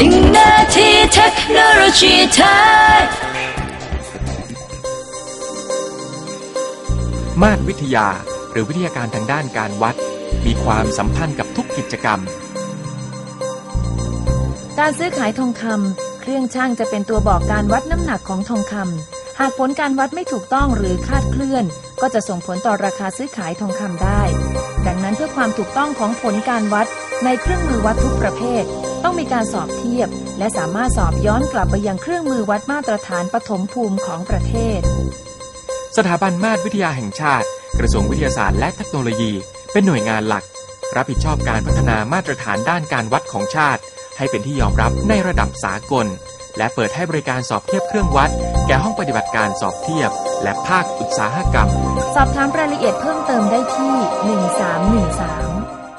หนึ่งนาทีเทคโนโลยีไทยมาตรวิทยาหรือวิทยาการทางด้านการวัด มีความสัมพันธ์กับทุกกิจกรรม การซื้อขายทองคำเครื่องช่างจะเป็นตัวบอกการวัดน้ำหนักของทองคำ หากผลการวัดไม่ถูกต้องหรือคาดเคลื่อน ก็จะส่งผลต่อราคาซื้อขายทองคำได้ ดังนั้นเพื่อความถูกต้องของผลการวัด ในเครื่องมือวัดทุกประเภท ต้องมีการสอบเทียบ และสามารถสอบย้อนกลับไปยังเครื่องมือวัดมาตรฐานปฐมภูมิของประเทศ สถาบันมาตรวิทยาแห่งชาติ กระทรวงวิทยาศาสตร์และเทคโนโลยี เป็นหน่วยงานหลัก รับผิดชอบการพัฒนามาตรฐานด้านการวัดของชาติ ให้เป็นที่ยอมรับในระดับสากล และเปิดให้บริการสอบเทียบเครื่องวัด แก่ห้องปฏิบัติการสอบเทียบ และภาคอุตสาหกรรม สอบถามรายละเอียดเพิ่มเติมได้ที่ 1313